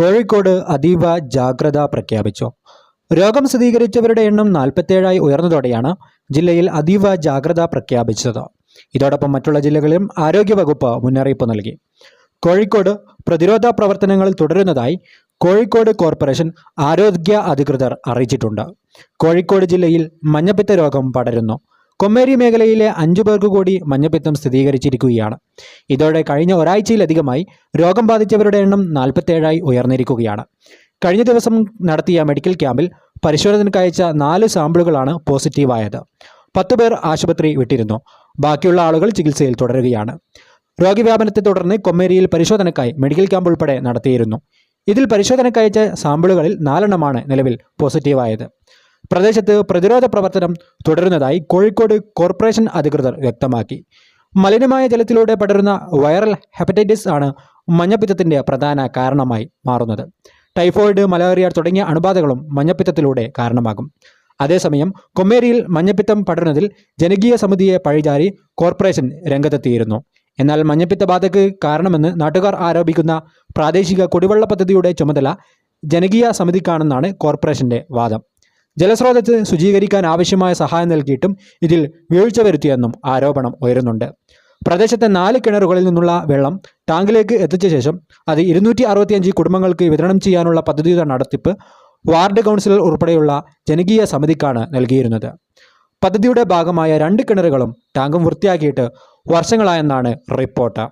കോഴിക്കോട് അതീവ ജാഗ്രത പ്രഖ്യാപിച്ചു. രോഗം സ്ഥിരീകരിച്ചവരുടെ എണ്ണം നാൽപ്പത്തേഴായി ഉയർന്നതോടെയാണ് ജില്ലയിൽ അതീവ ജാഗ്രത പ്രഖ്യാപിച്ചത്. ഇതോടൊപ്പം മറ്റുള്ള ജില്ലകളിലും ആരോഗ്യവകുപ്പ് മുന്നറിയിപ്പ് നൽകി. കോഴിക്കോട് പ്രതിരോധ പ്രവർത്തനങ്ങൾ തുടരുന്നതായി കോഴിക്കോട് കോർപ്പറേഷൻ ആരോഗ്യ അധികൃതർ അറിയിച്ചിട്ടുണ്ട്. കോഴിക്കോട് ജില്ലയിൽ മഞ്ഞപ്പിത്ത രോഗം പടരുന്നു. കൊമ്മേരി മേഖലയിലെ അഞ്ചു പേർക്ക് കൂടി മഞ്ഞപ്പിത്തം സ്ഥിരീകരിച്ചിരിക്കുകയാണ്. ഇതോടെ കഴിഞ്ഞ ഒരാഴ്ചയിലധികമായി രോഗം ബാധിച്ചവരുടെ എണ്ണം നാൽപ്പത്തേഴായി ഉയർന്നിരിക്കുകയാണ്. കഴിഞ്ഞ ദിവസം നടത്തിയ മെഡിക്കൽ ക്യാമ്പിൽ പരിശോധനയ്ക്ക് അയച്ച നാല് സാമ്പിളുകളാണ് പോസിറ്റീവായത്. പത്തു പേർ ആശുപത്രി വിട്ടിരുന്നു. ബാക്കിയുള്ള ആളുകൾ ചികിത്സയിൽ തുടരുകയാണ്. രോഗവ്യാപനത്തെ തുടർന്ന് കൊമ്മേരിയിൽ പരിശോധനയ്ക്കായി മെഡിക്കൽ ക്യാമ്പ് ഉൾപ്പെടെ നടത്തിയിരുന്നു. ഇതിൽ പരിശോധനയ്ക്ക് അയച്ച സാമ്പിളുകളിൽ നാലെണ്ണമാണ് നിലവിൽ പോസിറ്റീവായത്. പ്രദേശത്ത് പ്രതിരോധ പ്രവർത്തനം തുടരുന്നതായി കോഴിക്കോട് കോർപ്പറേഷൻ അധികൃതർ വ്യക്തമാക്കി. മലിനമായ ജലത്തിലൂടെ പടരുന്ന വൈറൽ ഹെപ്പറ്റൈറ്റിസ് ആണ് മഞ്ഞപ്പിത്തത്തിന്റെ പ്രധാന കാരണമായി മാറുന്നത്. ടൈഫോയിഡ് മലേറിയ തുടങ്ങിയ അണുബാധകളും മഞ്ഞപ്പിത്തത്തിലൂടെ കാരണമാകും. അതേസമയം കൊമ്മേരിയിൽ മഞ്ഞപ്പിത്തം പടരുന്നതിൽ ജനകീയ സമിതിയെ പഴിചാരി കോർപ്പറേഷൻ രംഗത്തെത്തിയിരുന്നു. എന്നാൽ മഞ്ഞപ്പിത്ത ബാധയ്ക്ക് കാരണമെന്ന് നാട്ടുകാർ ആരോപിക്കുന്ന പ്രാദേശിക കുടിവെള്ള പദ്ധതിയുടെ ചുമതല ജനകീയ സമിതിക്കാണെന്നാണ് കോർപ്പറേഷന്റെ വാദം. ജലസ്രോതസ് ശുചീകരിക്കാൻ ആവശ്യമായ സഹായം നൽകിയിട്ടും ഇതിൽ വീഴ്ച വരുത്തിയെന്നും ആരോപണം ഉയരുന്നുണ്ട്. പ്രദേശത്തെ നാല് കിണറുകളിൽ നിന്നുള്ള വെള്ളം ടാങ്കിലേക്ക് എത്തിച്ച ശേഷം അത് ഇരുന്നൂറ്റി അറുപത്തിയഞ്ച് കുടുംബങ്ങൾക്ക് വിതരണം ചെയ്യാനുള്ള പദ്ധതിയുടെ നടത്തിപ്പ് വാർഡ് കൗൺസിലർ ഉൾപ്പെടെയുള്ള ജനകീയ സമിതിക്കാണ് നൽകിയിരുന്നത്. പദ്ധതിയുടെ ഭാഗമായ രണ്ട് കിണറുകളും ടാങ്കും വൃത്തിയാക്കിയിട്ട് വർഷങ്ങളായെന്നാണ് റിപ്പോർട്ട്.